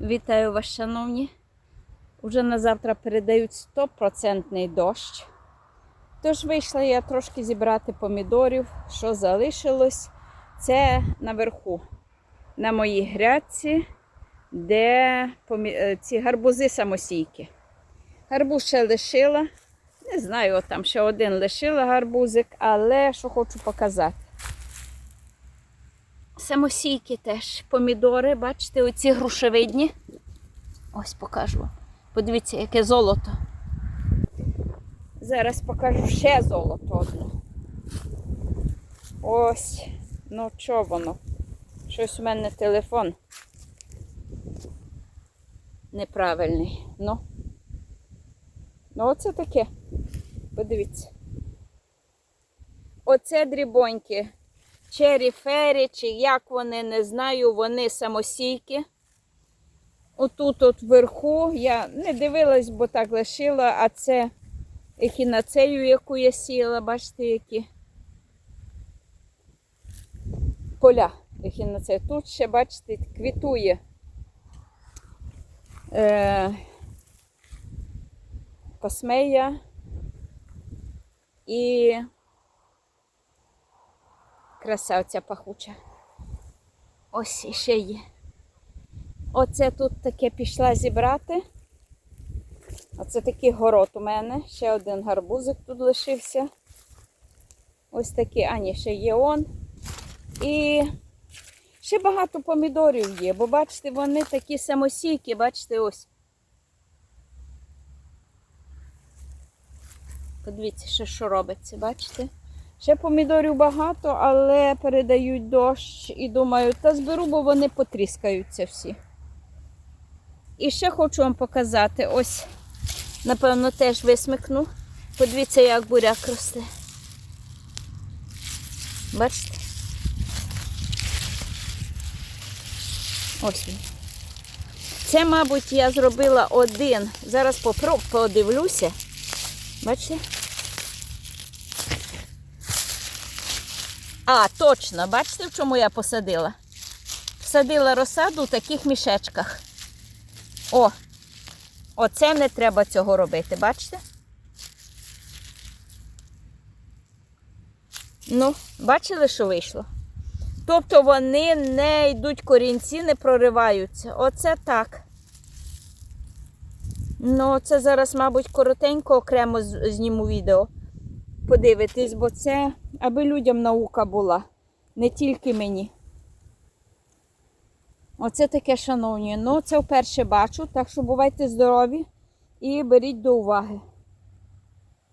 Вітаю вас, шановні. Уже на завтра передають 100% дощ. Тож вийшла я трошки зібрати помідорів, що залишилось. Це наверху, на моїй грядці, де помі... е, ці гарбузи самосійки. Гарбуз ще лишила. Не знаю, там ще один лишила гарбузик, але що хочу показати. Самосійки теж, помідори, бачите, оці грушевидні. Ось покажу. Подивіться, яке золото. Зараз покажу ще золото одне. Ось. Ну, що воно? Щось у мене телефон неправильний. Ну. Ну, оце таке. Подивіться. Оце дрібоньки. Чері фері, чи як вони, не знаю, вони самосійки. Отут от вверху я не дивилась, бо так лишила, а це ехінацею, яку я сіяла, бачите, які поля ехінацею. Тут ще, бачите, квітує. Е, космея і краса оця пахуча. Ось іще є. Оце тут таке пішла зібрати. Оце такий город у мене. Ще один гарбузик тут лишився. Ось такий, а ні, ще є он. І ще багато помідорів є, бо бачите, вони такі самосійкі, бачите, ось. Подивіться, ще що робиться, бачите? Ще помідорів багато, але передають дощ і думаю, та зберу, бо вони потріскаються всі. І ще хочу вам показати, ось, напевно, теж висмикну. Подивіться, як буряк росте. Бачите? Ось він. Це, мабуть, я зробила один. Зараз попро- подивлюся. Бачите? А, точно, бачите, в чому я посадила? Посадила розсаду в таких мішечках. О, оце не треба цього робити, бачите? Ну, бачили, що вийшло? Тобто вони не йдуть корінці, не прориваються. Оце так. Ну, це зараз, мабуть, коротенько окремо зніму відео. Подивитись, бо це, аби людям наука була, не тільки мені. Оце таке, шановні. Ну, це вперше бачу, так що бувайте здорові і беріть до уваги.